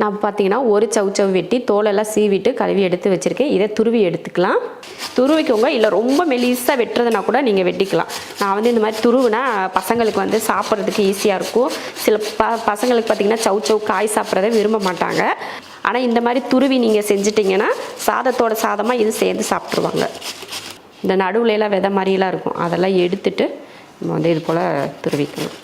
நான் பார்த்தீங்கன்னா ஒரு சவுச்சவ் வெட்டி தோலெல்லாம் சீவிட்டு கழுவி எடுத்து வச்சுருக்கேன். இதை துருவி எடுத்துக்கலாம். துருவிக்கோங்க. இல்லை ரொம்ப மெலிசாக வெட்டுறதுனா கூட நீங்கள் வெட்டிக்கலாம். நான் வந்து இந்த மாதிரி துருவுனா பசங்களுக்கு வந்து சாப்பிட்றதுக்கு ஈஸியாக இருக்கும். சில ப பசங்களுக்கு பார்த்தீங்கன்னா சவுச்சவ் காய் சாப்பிட்றத விரும்ப மாட்டாங்க. ஆனால் இந்த மாதிரி துருவி நீங்கள் செஞ்சிட்டிங்கன்னா சாதத்தோட சாதமாக இது சேர்ந்து சாப்பிட்ருவாங்க இந்த நடுவுலலாம் எல்லாம் விதை மாதிரிலாம் இருக்கும். அதெல்லாம் எடுத்துட்டு நம்ம வந்து இது போல் துருவிக்கணும்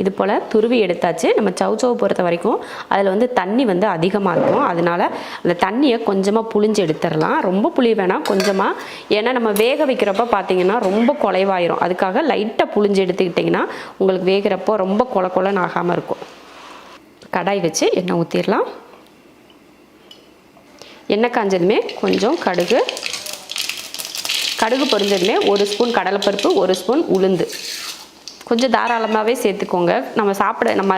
இது போல் துருவி எடுத்தாச்சு. நம்ம சவுச்சவை பொறுத்த வரைக்கும் அதில் வந்து தண்ணி வந்து அதிகமாக இருக்கும். அதனால அந்த தண்ணியை கொஞ்சமாக புளிஞ்சு எடுத்துடலாம். ரொம்ப புளி வேணாம். கொஞ்சமாக ஏன்னா நம்ம வேக வைக்கிறப்ப பார்த்தீங்கன்னா ரொம்ப குலைவாயிரும். அதுக்காக லைட்டாக புளிஞ்சு எடுத்துக்கிட்டிங்கன்னா உங்களுக்கு வேகிறப்போ ரொம்ப கொல கொலன்னு ஆகாமல் இருக்கும். கடாய் வச்சு எண்ணெய் ஊற்றிடலாம் எண்ணெய் காஞ்சதுமே கொஞ்சம் கடுகு. கடுகு பொரிஞ்சதுமே ஒரு ஸ்பூன் கடலைப்பருப்பு ஒரு ஸ்பூன் உளுந்து. கொஞ்சம் தாராளமாகவே சேர்த்துக்கோங்க. நம்ம சாப்பிட நம்ம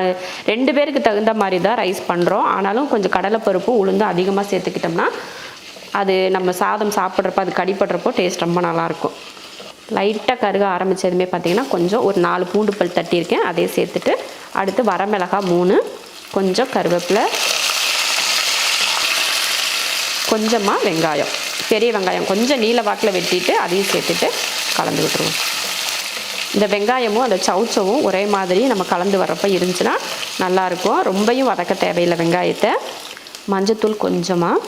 ரெண்டு பேருக்கு தகுந்த மாதிரி தான் ரைஸ் பண்ணுறோம் ஆனாலும் கொஞ்சம் கடலைப்பருப்பும் உளுந்தும் அதிகமாக சேர்த்துக்கிட்டோம்னா அது நம்ம சாதம் சாப்பிட்றப்ப அது கடிப்படுறப்போ டேஸ்ட் ரொம்ப நல்லாயிருக்கும். லைட்டாக கருக ஆரம்பித்ததுமே பார்த்தீங்கன்னா கொஞ்சம் ஒரு நாலு பூண்டு பல் தட்டியிருக்கேன். அதே சேர்த்துட்டு அடுத்து வரமிளகாய் மூணு கொஞ்சம் கருவேப்பிலை கொஞ்சமாக வெங்காயம். பெரிய வெங்காயம் கொஞ்சம் நீல வாக்கில் வெட்டிட்டு அதையும் சேர்த்துட்டு கலந்து விட்டுருவோம். இந்த வெங்காயமும் அந்த சவுச்சவும் ஒரே மாதிரி நம்ம கலந்து வர்றப்ப இருந்துச்சுன்னா நல்லாயிருக்கும். ரொம்பையும் வதக்க தேவையில்லை வெங்காயத்தை. மஞ்சத்தூள் கொஞ்சமாக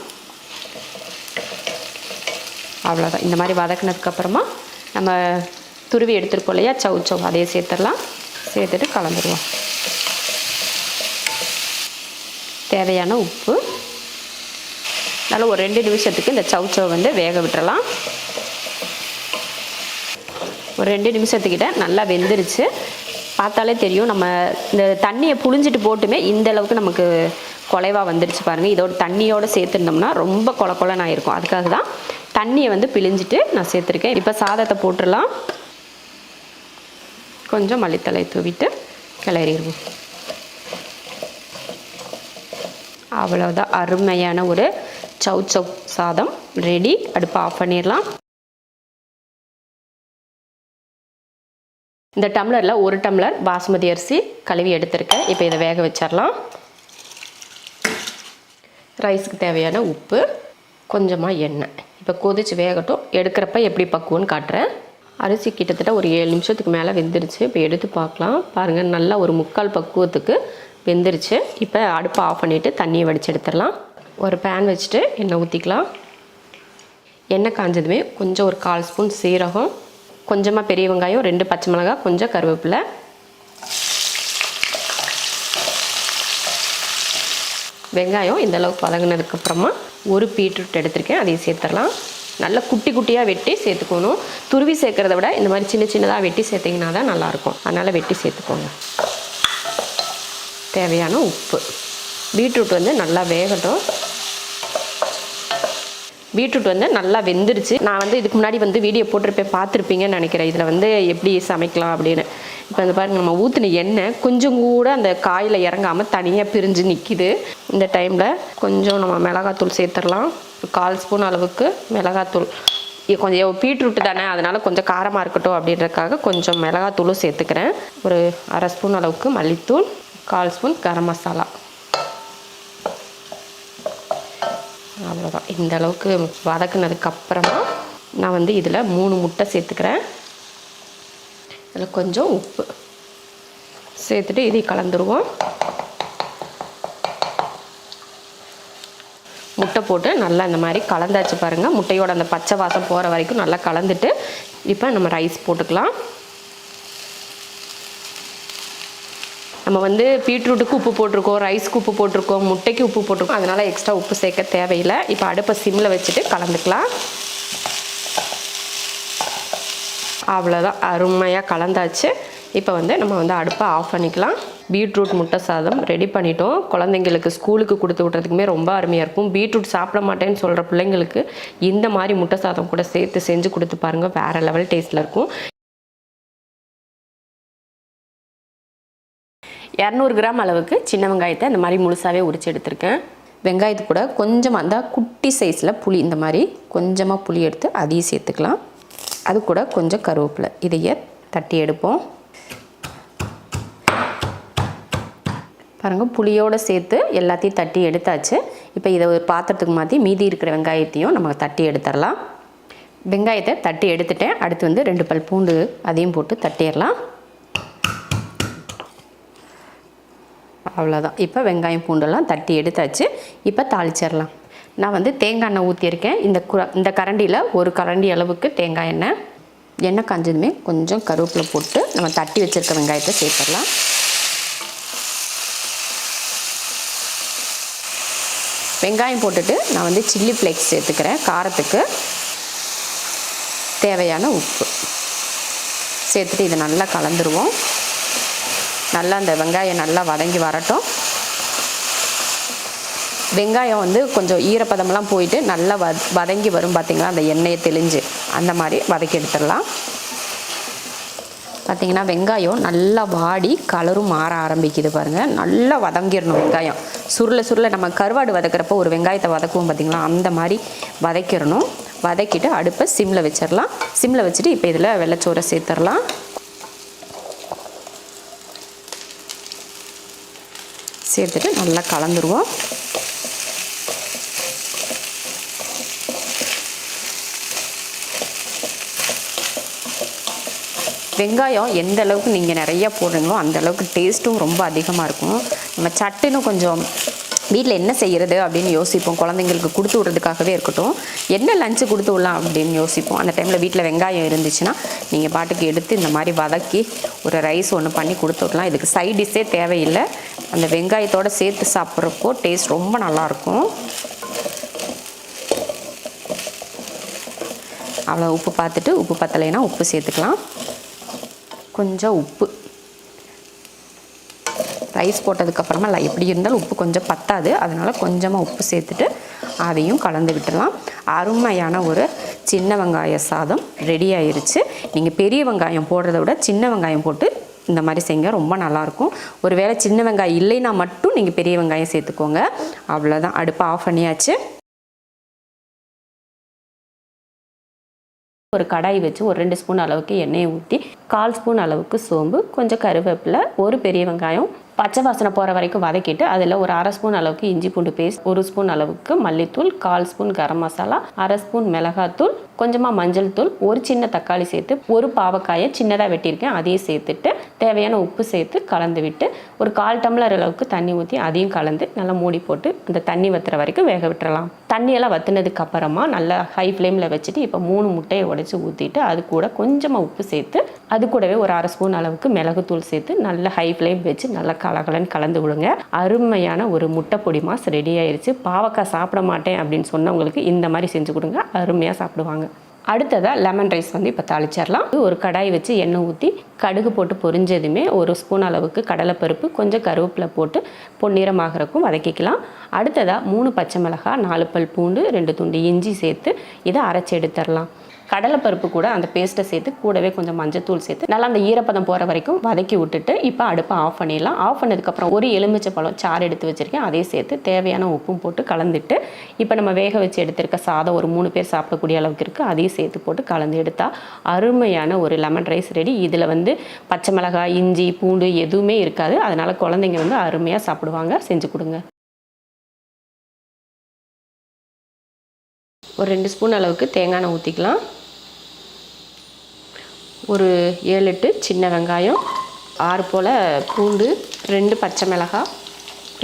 அவ்வளோதான் இந்த மாதிரி வதக்குனதுக்கப்புறமா நம்ம துருவி எடுத்துருக்கோம் இல்லையா? சவுச்சவ். அதையே சேர்த்துடலாம். சேர்த்துட்டு கலந்துருவோம். தேவையான உப்பு. நல்லா ஒரு ரெண்டு நிமிஷத்துக்கு இந்த சவுச்சவை வந்து வேக விட்டுறலாம். ஒரு ரெண்டு நிமிஷத்துக்கிட்ட நல்லா வெந்துருச்சு. பார்த்தாலே தெரியும் நம்ம இந்த தண்ணியை புழிஞ்சிட்டு போட்டுமே இந்த அளவுக்கு நமக்கு குலைவாக வந்துருச்சு பாருங்கள் இதோட தண்ணியோடு சேர்த்துருந்தோம்னா ரொம்ப கொல கொலன்னு ஆயிருக்கும். அதுக்காக தான் தண்ணியை வந்து பிழிஞ்சிட்டு நான் சேர்த்துருக்கேன். இப்போ சாதத்தை போட்டுடலாம். கொஞ்சம் மல்லித்தலை தூவிட்டு கிளறிடுவோம். அவ்வளோதான் அருமையான ஒரு சவு சௌ சாதம். ரெடி அடுப்பை ஆஃப் பண்ணிடலாம். இந்த டம்ளரில் ஒரு டம்ளர் பாஸ்மதி அரிசி கழுவி எடுத்திருக்கேன். இப்போ இதை வேக வச்சிடலாம். ரைஸுக்கு தேவையான உப்பு கொஞ்சமாக எண்ணெய். இப்போ கொதிச்சு வேகட்டும். எடுக்கிறப்ப எப்படி பக்குவன்னு காட்டுறேன். அரிசி கிட்டத்தட்ட ஒரு ஏழு நிமிஷத்துக்கு மேலே வெந்துருச்சு. இப்போ எடுத்து பார்க்கலாம். பாருங்கள் நல்லா ஒரு முக்கால் பக்குவத்துக்கு வெந்துருச்சு. இப்போ அடுப்பை ஆஃப் பண்ணிவிட்டு தண்ணியை வடித்து எடுத்துடலாம். ஒரு பேன் வச்சுட்டு எண்ணெய் ஊற்றிக்கலாம் எண்ணெய் காஞ்சதுமே கொஞ்சம் ஒரு கால் ஸ்பூன் சீரகம் கொஞ்சமாக பெரிய வெங்காயம் ரெண்டு பச்சை மிளகாய் கொஞ்சம் கருவேப்பிலை. வெங்காயம் இந்த அளவுக்கு வதங்கினதுக்கப்புறமா ஒரு பீட்ரூட் எடுத்திருக்கேன். அதையும் சேர்த்துடலாம். நல்லா குட்டி குட்டியாக வெட்டி சேர்த்துக்கணும். துருவி சேர்க்குறத விட இந்த மாதிரி சின்ன சின்னதாக வெட்டி சேர்த்திங்கன்னா தான் நல்லாயிருக்கும். அதனால் வெட்டி சேர்த்துக்கோங்க. தேவையான உப்பு. பீட்ரூட் வந்து நல்லா வேகட்டும். பீட்ரூட் வந்து நல்லா வெந்துருச்சு. நான் வந்து இதுக்கு முன்னாடி வந்து வீடியோ போட்டிருப்பேன் பார்த்துருப்பீங்கன்னு நினைக்கிறேன். இதில் வந்து எப்படி சமைக்கலாம் அப்படின்னு. இப்போ அந்த பாருங்க நம்ம ஊற்றின எண்ணெய் கொஞ்சம் கூட அந்த காயில் இறங்காமல் தனியாக பிரிஞ்சு நிற்கிது இந்த டைமில் கொஞ்சம் நம்ம மிளகாத்தூள் சேர்த்துடலாம். கால் ஸ்பூன் அளவுக்கு மிளகாத்தூள். கொஞ்சம் பீட்ரூட் தானே அதனால் கொஞ்சம் காரமாக இருக்கட்டும் அப்படின்றதுக்காக கொஞ்சம் மிளகாத்தூளும் சேர்த்துக்கிறேன். ஒரு அரை ஸ்பூன் அளவுக்கு மல்லித்தூள் கால் ஸ்பூன் கரம் மசாலா. அவ்வளோதான் இந்த அளவுக்கு வதக்குனதுக்கு அப்புறமா நான் வந்து இதில் மூணு முட்டை சேர்த்துக்கிறேன். இதில் கொஞ்சம் உப்பு சேர்த்துட்டு இதை கலந்துருவோம். முட்டை போட்டு நல்லா இந்த மாதிரி கலந்தாச்சு பாருங்கள் முட்டையோட அந்த பச்சை வாசம் போகிற வரைக்கும் நல்லா கலந்துட்டு இப்போ நம்ம ரைஸ் போட்டுக்கலாம். நம்ம வந்து பீட்ரூட்டுக்கு உப்பு போட்டிருக்கோம் ரைஸ்க்கு உப்பு போட்டிருக்கோம் முட்டைக்கு உப்பு போட்டிருக்கோம். அதனால் எக்ஸ்ட்ரா உப்பு சேர்க்க தேவையில்லை. இப்போ அடுப்பை சிம்மில் வச்சுட்டு கலந்துக்கலாம். அவ்வளோதான் அருமையாக கலந்தாச்சு. இப்போ வந்து நம்ம வந்து அடுப்பை ஆஃப் பண்ணிக்கலாம். பீட்ரூட் முட்டை சாதம் ரெடி பண்ணிட்டோம். குழந்தைங்களுக்கு ஸ்கூலுக்கு கொடுத்து விட்றதுக்குமே ரொம்ப அருமையாக இருக்கும். பீட்ரூட் சாப்பிட மாட்டேன்னு சொல்கிற பிள்ளைங்களுக்கு இந்த மாதிரி முட்டை சாதம் கூட சேர்த்து செஞ்சு கொடுத்து பாருங்கள் வேறு லெவல் டேஸ்ட்டில் இருக்கும். இரநூறு கிராம் அளவுக்கு சின்ன வெங்காயத்தை இந்த மாதிரி முழுசாகவே உரிச்சு எடுத்திருக்கேன். வெங்காயத்து கூட கொஞ்சமாக அந்த குட்டி சைஸில் புளி இந்த மாதிரி கொஞ்சமாக புளி எடுத்து அதையும் சேர்த்துக்கலாம். அது கூட கொஞ்சம் கருவேப்பிலை. இதையே தட்டி எடுப்போம். பாருங்கள் புளியோடு சேர்த்து எல்லாத்தையும் தட்டி எடுத்தாச்சு. இப்போ இதை ஒரு பாத்திரத்துக்கு மாற்றி மீதி இருக்கிற வெங்காயத்தையும் நம்ம தட்டி எடுத்துடலாம். வெங்காயத்தை தட்டி எடுத்துட்டேன். அடுத்து வந்து ரெண்டு பல் பூண்டு அதையும் போட்டு தட்டிடலாம். அவ்வளோதான் இப்போ வெங்காயம் பூண்டெல்லாம் தட்டி எடுத்தாச்சு. இப்போ தாளிச்சிடலாம். நான் வந்து தேங்காய் எண்ணெய் ஊற்றியிருக்கேன் இந்த குர இந்த கரண்டியில் ஒரு கரண்டி அளவுக்கு தேங்காய் எண்ணெய் எண்ணெய் காஞ்சதுமே கொஞ்சம் கருவேப்பிலை போட்டு நம்ம தட்டி வச்சுருக்க வெங்காயத்தை சேர்த்துடலாம். வெங்காயம் போட்டுட்டு நான் வந்து சில்லி ஃப்ளேக்ஸ் சேர்த்துக்கிறேன். காரத்துக்கு தேவையான உப்பு. சேர்த்துட்டு இதை நல்லா கலந்துருவோம். நல்லா அந்த வெங்காயம் நல்லா வதங்கி வரட்டும். வெங்காயம் வந்து கொஞ்சம் ஈரப்பதமெல்லாம் போயிட்டு நல்லா வ வதங்கி வரும் பார்த்திங்களா அந்த எண்ணெயை தெளிஞ்சு அந்த மாதிரி வதக்கி எடுத்துடலாம். பார்த்திங்கன்னா வெங்காயம் நல்லா வாடி கலரும் மாற ஆரம்பிக்குது பாருங்கள் நல்லா வதங்கிடணும் வெங்காயம். சுருள சுருள நம்ம கருவாடு வதக்கிறப்போ ஒரு வெங்காயத்தை வதக்குவோம் பார்த்திங்களா அந்த மாதிரி வதக்கிடணும். வதக்கிட்டு அடுப்பை சிம்மில் வச்சிடலாம். சிம்மில் வச்சுட்டு இப்போ இதில் வெள்ளச்சோரை சேர்த்துடலாம். சேர்த்துட்டு நல்லா கலந்துருவோம். வெங்காயம் எந்த அளவுக்கு நீங்கள் நிறைய போடுறீங்களோ அந்த அளவுக்கு டேஸ்ட்டும் ரொம்ப அதிகமாக இருக்கும். நம்ம சட்டுன்னு கொஞ்சம் வீட்டில் என்ன செய்கிறது அப்படின்னு யோசிப்போம். குழந்தைங்களுக்கு கொடுத்து விட்றதுக்காகவே இருக்கட்டும். என்ன லஞ்சு கொடுத்து விடலாம் அப்படின்னு யோசிப்போம். அந்த டைமில் வீட்டில் வெங்காயம் இருந்துச்சுன்னா நீங்கள் பாட்டுக்கு எடுத்து இந்த மாதிரி வதக்கி ஒரு ரைஸ் ஒன்று பண்ணி கொடுத்து விடலாம். இதுக்கு சைட் டிஷ்ஷே தேவையில்லை. அந்த வெங்காயத்தோடு சேர்த்து சாப்பிட்றப்போ டேஸ்ட் ரொம்ப நல்லாயிருக்கும். அவ்வளோ உப்பு பார்த்துட்டு உப்பு பத்தலைன்னா உப்பு சேர்த்துக்கலாம். கொஞ்சம் உப்பு. ரைஸ் போட்டதுக்கப்புறமா இல்லை எப்படி இருந்தாலும் உப்பு கொஞ்சம் பத்தாது. அதனால் கொஞ்சமாக உப்பு சேர்த்துட்டு அதையும் கலந்து விட்டுடலாம். அருமையான ஒரு சின்ன வெங்காய சாதம் ரெடி ஆயிடுச்சு நீங்கள் பெரிய வெங்காயம் போடுறத விட சின்ன வெங்காயம் போட்டு இந்த மாதிரி செய்ய ரொம்ப நல்லாயிருக்கும். ஒரு வேளை சின்ன வெங்காயம் இல்லைன்னா மட்டும் நீங்கள் பெரிய வெங்காயம் சேர்த்துக்கோங்க. அவ்வளோதான் அடுப்பை ஆஃப் பண்ணியாச்சு. ஒரு கடாய் வச்சு ஒரு ரெண்டு ஸ்பூன் அளவுக்கு எண்ணெயை ஊற்றி கால் ஸ்பூன் அளவுக்கு சோம்பு கொஞ்சம் கருவேப்பிலை ஒரு பெரிய வெங்காயம் பச்சை வாசனை போகிற வரைக்கும் வதக்கிட்டு அதில் ஒரு அரை ஸ்பூன் அளவுக்கு இஞ்சி பூண்டு பேஸ்ட் ஒரு ஸ்பூன் அளவுக்கு மல்லித்தூள் கால் ஸ்பூன் கரம் மசாலா அரை ஸ்பூன் மிளகாத்தூள் கொஞ்சமாக மஞ்சள் தூள் ஒரு சின்ன தக்காளி சேர்த்து ஒரு பாவக்காயை சின்னதாக வெட்டியிருக்கேன். அதையும் சேர்த்துட்டு தேவையான உப்பு சேர்த்து கலந்து விட்டு ஒரு கால் டம்ளர் அளவுக்கு தண்ணி ஊற்றி அதையும் கலந்து நல்லா மூடி போட்டு அந்த தண்ணி வத்துற வரைக்கும் வேக விட்டுறலாம். தண்ணியெல்லாம் வத்துனதுக்கு அப்புறமா நல்லா ஹை ஃப்ளேமில் வச்சுட்டு இப்போ மூணு முட்டையை உடச்சி ஊற்றிட்டு அது கூட கொஞ்சமாக உப்பு சேர்த்து அது கூடவே ஒரு அரை ஸ்பூன் அளவுக்கு மிளகுத்தூள் சேர்த்து நல்லா ஹை ஃப்ளேம் வச்சு நல்லா கலகலன்னு கலந்து விடுங்க. அருமையான ஒரு முட்டை பொடி மாஸ் ரெடி ஆயிடுச்சு பாவக்காய் சாப்பிட மாட்டேன் அப்படின்னு சொன்னவங்களுக்கு இந்த மாதிரி செஞ்சு கொடுங்க. அருமையாக சாப்பிடுவாங்க. அடுத்ததாக லெமன் ரைஸ் வந்து இப்போ தாளிச்சிடலாம். ஒரு கடாய் வச்சு எண்ணெய் ஊற்றி கடுகு போட்டு பொரிஞ்சதுமே ஒரு ஸ்பூன் அளவுக்கு கடலைப்பருப்பு கொஞ்சம் கருவேப்பிலை போட்டு பொன்னிறமாகறக்கும் வதக்கிக்கலாம். அடுத்ததாக மூணு பச்சை மிளகாய் நாலு பல் பூண்டு ரெண்டு துண்டு இஞ்சி சேர்த்து இதை அரைச்சி எடுத்துடலாம். கடலைப்பருப்பு கூட அந்த பேஸ்ட்டை சேர்த்து கூடவே கொஞ்சம் மஞ்சத்தூள் சேர்த்து நல்லா அந்த ஈரப்பதம் போகிற வரைக்கும் வதக்கி விட்டுட்டு இப்போ அடுப்பை ஆஃப் பண்ணிடலாம். ஆஃப் பண்ணதுக்கப்புறம் ஒரு எலுமிச்சை பழம் சாறு எடுத்து வச்சுருக்கேன். அதையும் சேர்த்து தேவையான உப்பும் போட்டு கலந்துட்டு இப்போ நம்ம வேக வச்சு எடுத்திருக்க சாதம் ஒரு மூணு பேர் சாப்பிடக்கூடிய அளவுக்கு இருக்குது அதையும் சேர்த்து போட்டு கலந்து எடுத்தால் அருமையான ஒரு லெமன் ரைஸ் ரெடி இதில் வந்து பச்சை மிளகாய் இஞ்சி பூண்டு எதுவுமே இருக்காது. அதனால் குழந்தைங்க வந்து அருமையாக சாப்பிடுவாங்க. செஞ்சு கொடுங்க. ஒரு ரெண்டு ஸ்பூன் அளவுக்கு தேங்காய் எண்ணெய் ஊற்றிக்கலாம் ஒரு ஏழு எட்டு சின்ன வெங்காயம் ஆறு போல் பூண்டு ரெண்டு பச்சை மிளகாய்.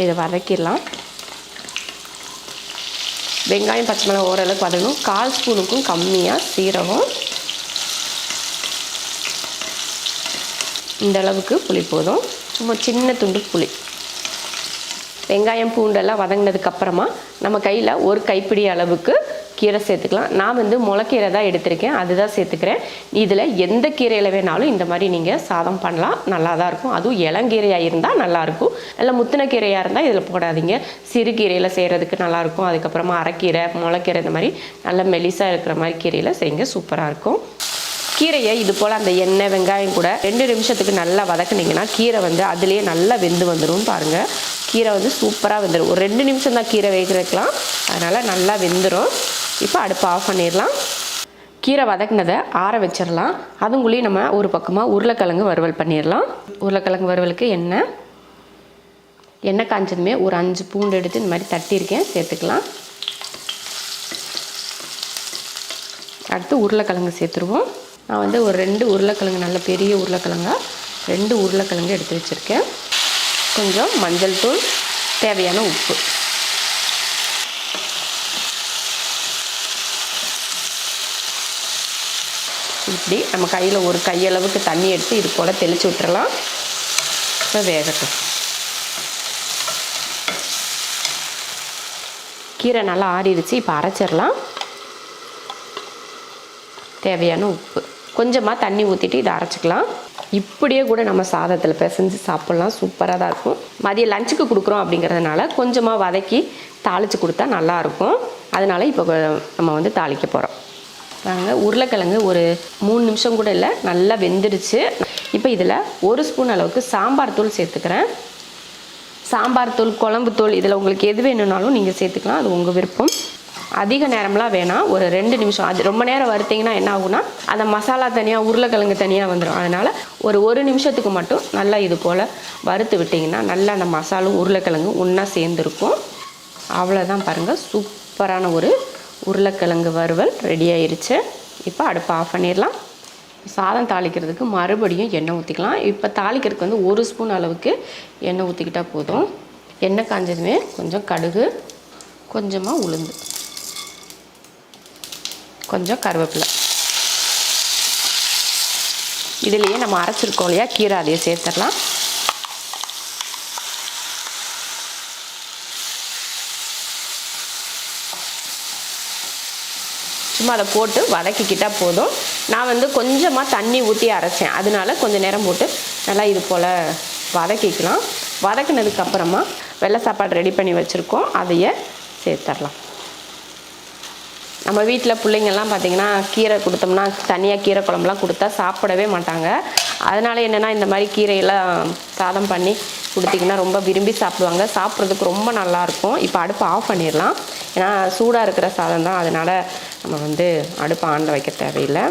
இதை வதக்கிடலாம். வெங்காயம் பச்சை மிளகாய் ஓரளவுக்கு வதங்கணும். கால் ஸ்பூனுக்கும் கம்மியாக சீரகம். இந்த அளவுக்கு புளி போதும். சும்மா சின்ன துண்டு புளி. வெங்காயம் பூண்டெல்லாம் வதங்கினதுக்கப்புறமா நம்ம கையில் ஒரு கைப்பிடி அளவுக்கு கீரை சேர்த்துக்கலாம். நான் வந்து முளைக்கீரை தான் எடுத்திருக்கேன். அதுதான் சேர்த்துக்கிறேன். இதில் எந்த கீரையில் வேணாலும் இந்த மாதிரி நீங்கள் சாதம் பண்ணலாம். நல்லா தான் இருக்கும். அதுவும் இளங்கீரையாக இருந்தால் நல்லாயிருக்கும் நல்ல முத்தின கீரையாக இருந்தால் இதில் போடாதீங்க. சிறு கீரையில் செய்கிறதுக்கு நல்லாயிருக்கும் அதுக்கப்புறமா அரைக்கீரை முளைக்கீரை இந்த மாதிரி நல்ல மெலிசாக இருக்கிற மாதிரி கீரையில் செய்யுங்க சூப்பராக இருக்கும். கீரையை இது போல் அந்த எண்ணெய் வெங்காயம் கூட ரெண்டு நிமிஷத்துக்கு நல்லா வதக்குனீங்கன்னா கீரை வந்து அதுலேயே நல்லா வெந்து வந்துடும் பாருங்கள் கீரை வந்து சூப்பராக வெந்துடும் ஒரு ரெண்டு நிமிஷம் தான் கீரை வேகிறதுக்கலாம் அதனால் நல்லா வெந்துடும் இப்போ அடுப்பு ஆஃப் பண்ணிடலாம். கீரை வதக்குனதை ஆற வச்சிடலாம். அதுங்குள்ளேயும் நம்ம ஒரு பக்கமாக உருளைக்கிழங்கு வறுவல் பண்ணிடலாம். உருளைக்கிழங்கு வறுவலுக்கு எண்ணெய் எண்ணெய் காஞ்சதுமே ஒரு அஞ்சு பூண்டு எடுத்து இந்த மாதிரி தட்டியிருக்கேன் சேர்த்துக்கலாம். அடுத்து உருளைக்கிழங்கு சேர்த்துருவோம். நான் வந்து ஒரு ரெண்டு உருளைக்கிழங்கு நல்ல பெரிய உருளைக்கிழங்கா ரெண்டு உருளைக்கிழங்கு எடுத்து வச்சுருக்கேன். கொஞ்சம் மஞ்சள் தூள் தேவையான உப்பு. இப்படி நம்ம கையில் ஒரு கையளவுக்கு தண்ணி எடுத்து இது போல் தெளித்து விட்டுறலாம். இப்போ வேகட்டும். கீரை நல்லா ஆறிடுச்சு இப்போ அரைச்சிடலாம். தேவையான உப்பு. கொஞ்சமாக தண்ணி ஊற்றிட்டு இதை அரைச்சிக்கலாம். இப்படியே கூட நம்ம சாதத்தில் பிசைஞ்சு சாப்பிட்லாம். சூப்பராக தான் இருக்கும். மதியம் லஞ்சுக்கு கொடுக்குறோம் அப்படிங்கிறதுனால கொஞ்சமாக வதக்கி தாளித்து கொடுத்தா நல்லாயிருக்கும் அதனால் இப்போ நம்ம வந்து தாளிக்க போகிறோம் நாங்கள் உருளைக்கிழங்கு ஒரு மூணு நிமிஷம் கூட இல்லை நல்லா வெந்துடுச்சு. இப்போ இதில் ஒரு ஸ்பூன் அளவுக்கு சாம்பார் தூள் சேர்த்துக்கிறேன். சாம்பார் தூள் குழம்பு தூள் இதில் உங்களுக்கு எது வேணும்னாலும் நீங்கள் சேர்த்துக்கலாம் அது உங்கள் விருப்பம். அதிக நேரம்லாம் வேணாம் ஒரு ரெண்டு நிமிஷம். அது ரொம்ப நேரம் வறுத்தீங்கன்னா என்ன ஆகுனா அந்த மசாலா தனியாக உருளைக்கிழங்கு தனியாக வந்துடும் அதனால் ஒரு ஒரு நிமிஷத்துக்கு மட்டும் நல்லா இது போல் வறுத்து விட்டிங்கன்னா நல்லா அந்த மசாலும் உருளைக்கிழங்கு ஒன்றா சேர்ந்துருக்கும். அவ்வளோதான் பாருங்கள் சூப்பரான ஒரு உருளைக்கிழங்கு வறுவல் ரெடி ஆயிருச்சு. இப்போ அடுப்பு ஆஃப் பண்ணிடலாம். சாதம் தாளிக்கிறதுக்கு மறுபடியும் எண்ணெய் ஊற்றிக்கலாம் இப்போ தாளிக்கிறதுக்கு வந்து ஒரு ஸ்பூன் அளவுக்கு எண்ணெய் ஊற்றிக்கிட்டால் போதும். எண்ணெய் காஞ்சதுமே கொஞ்சம் கடுகு கொஞ்சமாக உளுந்து கொஞ்சம் கருவேப்பிலை. இதுலேயே நம்ம அரைச்சிருக்கோம் இல்லையா? கீரை அதையே சேர்த்துடலாம். சும்மா அதை போட்டு வதக்கிக்கிட்டால் போதும். நான் வந்து கொஞ்சமாக தண்ணி ஊற்றி அரைச்சேன். அதனால கொஞ்சம் நேரம் போட்டு நல்லா இது போல் வதக்கிக்கலாம். வதக்குனதுக்கப்புறமா வெள்ளை சாப்பாடு ரெடி பண்ணி வச்சுருக்கோம். அதையே சேர்த்துடலாம் நம்ம வீட்டில் பிள்ளைங்கள்லாம் பார்த்தீங்கன்னா கீரை கொடுத்தோம்னா தனியாக கீரை குழம்புலாம் கொடுத்தா சாப்பிடவே மாட்டாங்க. அதனால் என்னென்னா இந்த மாதிரி கீரையெல்லாம் சாதம் பண்ணி கொடுத்தீங்கன்னா ரொம்ப விரும்பி சாப்பிடுவாங்க. சாப்பிட்றதுக்கு ரொம்ப நல்லாயிருக்கும் இப்போ அடுப்பு ஆஃப் பண்ணிடலாம். ஏன்னா சூடாக இருக்கிற சாதம் தான். அதனால் நம்ம வந்து அடுப்பு ஆண்ட வைக்க தேவையில்லை.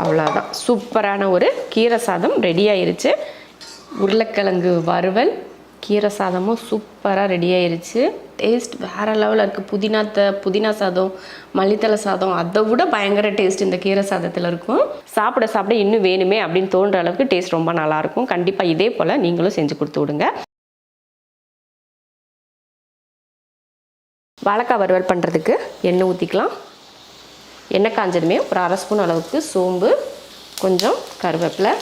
அவ்வளோதான் சூப்பரான ஒரு கீரை சாதம் ரெடி ஆயிருச்சு. உருளைக்கிழங்கு வறுவல் கீரை சாதமும் சூப்பராக ரெடி ஆயிருச்சு. டேஸ்ட் வேறு லெவலில் இருக்குது புதினா த புதினா சாதம் மல்லித்தலை சாதம் அதை விட பயங்கர டேஸ்ட் இந்த கீரை சாதத்தில் இருக்கும். சாப்பிட சாப்பிட இன்னும் வேணுமே அப்படின்னு தோன்ற அளவுக்கு டேஸ்ட் ரொம்ப நல்லாயிருக்கும் கண்டிப்பாக இதே போல் நீங்களும் செஞ்சு கொடுத்து விடுங்க. வாழைக்காய் வறுவல் பண்ணுறதுக்கு எண்ணெய் ஊற்றிக்கலாம் எண்ணெய் காஞ்சதுமே ஒரு அரை ஸ்பூன் அளவுக்கு சோம்பு கொஞ்சம் கருவேப்பிலை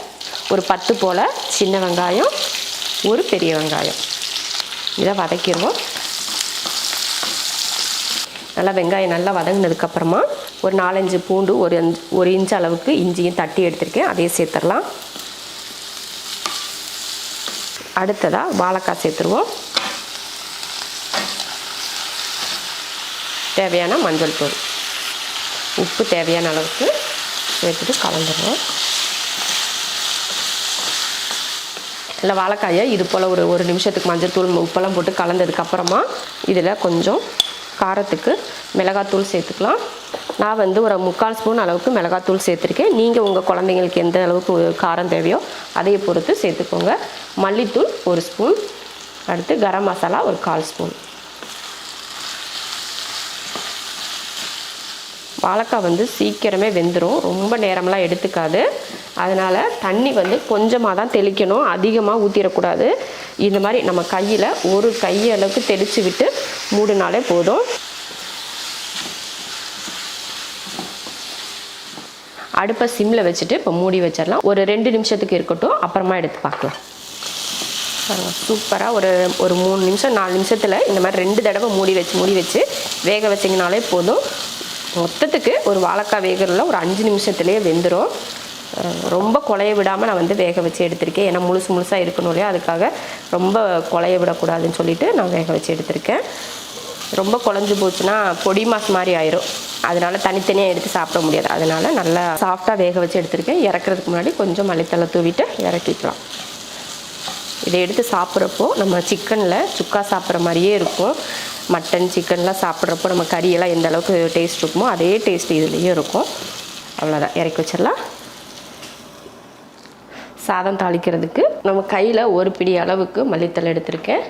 ஒரு பத்து போல் சின்ன வெங்காயம் ஒரு பெரிய வெங்காயம். இதை வதக்கிடுவோம். நல்லா வெங்காயம் நல்லா வதங்கினதுக்கப்புறமா ஒரு நாலஞ்சு பூண்டு ஒரு அஞ்சு- ஒரு இன்ச் அளவுக்கு இஞ்சியும் தட்டி எடுத்திருக்கேன். அதையும் சேர்த்துடலாம். அடுத்ததாக வாழைக்காய் சேர்த்துருவோம். தேவையான மஞ்சள் தூள். உப்பு தேவையான அளவுக்கு சேர்த்துட்டு கலந்துடுவோம். இல்லை வாழைக்காயை இது போல் ஒரு ஒரு நிமிஷத்துக்கு மஞ்சள் தூள் உப்பெல்லாம் போட்டு கலந்ததுக்கப்புறமா இதில் கொஞ்சம் காரத்துக்கு மிளகாத்தூள் சேர்த்துக்கலாம். நான் வந்து ஒரு முக்கால் ஸ்பூன் அளவுக்கு மிளகாத்தூள் சேர்த்துருக்கேன். நீங்கள் உங்கள் குழந்தைங்களுக்கு எந்த அளவுக்கு காரம் தேவையோ அதை பொறுத்து சேர்த்துக்கோங்க. மல்லித்தூள் ஒரு ஸ்பூன் அடுத்து கரம் மசாலா ஒரு கால் ஸ்பூன். வாழைக்காய் வந்து சீக்கிரமே வெந்துடும் ரொம்ப நேரம்லாம் எடுத்துக்காது. அதனால் தண்ணி வந்து கொஞ்சமாக தான் தெளிக்கணும். அதிகமாக ஊற்றிடக்கூடாது இந்த மாதிரி நம்ம கையில் ஒரு கையளவுக்கு தெளித்து விட்டு மூடினாலே போதும். அடுப்பை சிம்மில் வச்சுட்டு இப்போ மூடி வச்சிடலாம். ஒரு ரெண்டு நிமிஷத்துக்கு இருக்கட்டும். அப்புறமா எடுத்து பார்க்கலாம். சூப்பராக ஒரு ஒரு மூணு நிமிஷம் நாலு நிமிஷத்தில் இந்த மாதிரி ரெண்டு தடவை மூடி வச்சு மூடி வச்சு வேக வச்சிங்கனாலே போதும். மொத்தத்துக்கு ஒரு வாழைக்காய் வேகிறதுல ஒரு அஞ்சு நிமிஷத்துலேயே வெந்துடும் ரொம்ப குழைய விடாமல் நான் வந்து வேக வச்சு எடுத்திருக்கேன். ஏன்னா முழுசு முழுசாக இருக்கணும் இல்லையா? அதுக்காக ரொம்ப குழைய விடக்கூடாதுன்னு சொல்லிட்டு நான் வேக வச்சு எடுத்திருக்கேன். ரொம்ப குழஞ்சி போச்சுன்னா பொடி மாஸ் மாதிரி ஆயிரும். அதனால தனித்தனியாக எடுத்து சாப்பிட முடியாது. அதனால் நல்லா சாஃப்டாக வேக வச்சு எடுத்திருக்கேன். இறக்குறதுக்கு முன்னாடி கொஞ்சம் மல்லித்தலை தூவிட்டு இறக்கிக்கலாம். இதை எடுத்து சாப்பிட்றப்போ நம்ம சிக்கனில் சுக்கா சாப்பிட்ற மாதிரியே இருக்கும். மட்டன் சிக்கன்லாம் சாப்பிட்றப்போ நம்ம கறியெல்லாம் எந்த அளவுக்கு டேஸ்ட் இருக்குமோ அதே டேஸ்ட் இதுலேயும் இருக்கும். அவ்வளோதான் இறக்கி வச்சிடலாம். சாதம் தாளிக்கிறதுக்கு நம்ம கையில் ஒரு பிடி அளவுக்கு மல்லித்தலை எடுத்திருக்கேன்.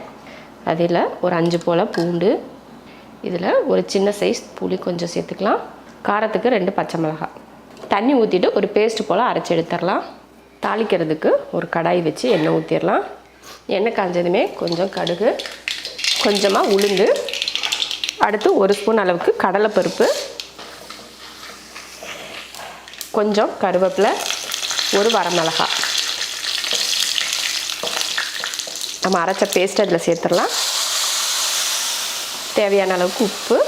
அதில் ஒரு அஞ்சு போல் பூண்டு இதில் ஒரு சின்ன சைஸ் புளி கொஞ்சம் சேர்த்துக்கலாம். காரத்துக்கு ரெண்டு பச்சை மிளகாய். தண்ணி ஊற்றிட்டு ஒரு பேஸ்ட் போல் அரைச்சி எடுத்துடலாம். தாளிக்கிறதுக்கு ஒரு கடாய் வச்சு எண்ணெய் ஊற்றிடலாம் எண்ணெய் காஞ்சதுமே கொஞ்சம் கடுகு கொஞ்சமாக உளுந்து. அடுத்து ஒரு ஸ்பூன் அளவுக்கு கடலைப்பருப்பு. கொஞ்சம் கருவேப்பிலை ஒரு வரமிளகாய் நம்ம அரைச்ச பேஸ்ட் அதில் சேர்த்துடலாம். தேவையான அளவுக்கு உப்பு.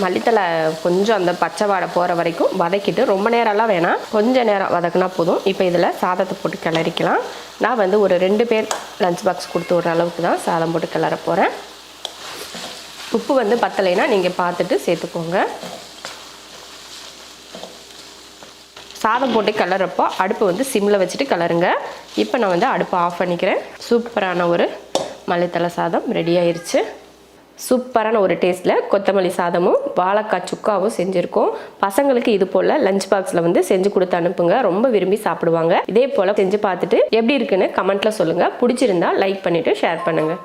மல்லித்தலை கொஞ்சம் அந்த பச்சை வாடை போகிற வரைக்கும் வதக்கிட்டு ரொம்ப நேரம்லாம் வேணாம். கொஞ்சம் நேரம் வதக்குனா போதும். இப்போ இதில் சாதத்தை போட்டு கிளறிக்கலாம். நான் வந்து ஒரு ரெண்டு பேர் லஞ்ச் பாக்ஸ் கொடுத்து விட்ற அளவுக்கு தான் சாதம் போட்டு கிளற போகிறேன் உப்பு வந்து பத்தலைன்னா நீங்கள் பார்த்துட்டு சேர்த்துக்கோங்க. சாதம் போட்டு கிளறப்போ அடுப்பு வந்து சிம்மில் வச்சுட்டு கிளறுங்க. இப்போ நான் வந்து அடுப்பை ஆஃப் பண்ணிக்கிறேன். சூப்பரான ஒரு மல்லித்தலை சாதம் ரெடி ஆயிடுச்சு சூப்பரான ஒரு டேஸ்ட்டில் கொத்தமல்லி சாதமும் வாழைக்காய் சுக்காவும் செஞ்சுருக்கோம். பசங்களுக்கு இது போல் லஞ்ச் பாக்ஸில் வந்து செஞ்சு கொடுத்து அனுப்புங்க. ரொம்ப விரும்பி சாப்பிடுவாங்க. இதே போல் செஞ்சு பார்த்துட்டு எப்படி இருக்குன்னு கமெண்ட்டில் சொல்லுங்கள் பிடிச்சிருந்தா லைக் பண்ணிவிட்டு ஷேர் பண்ணுங்கள்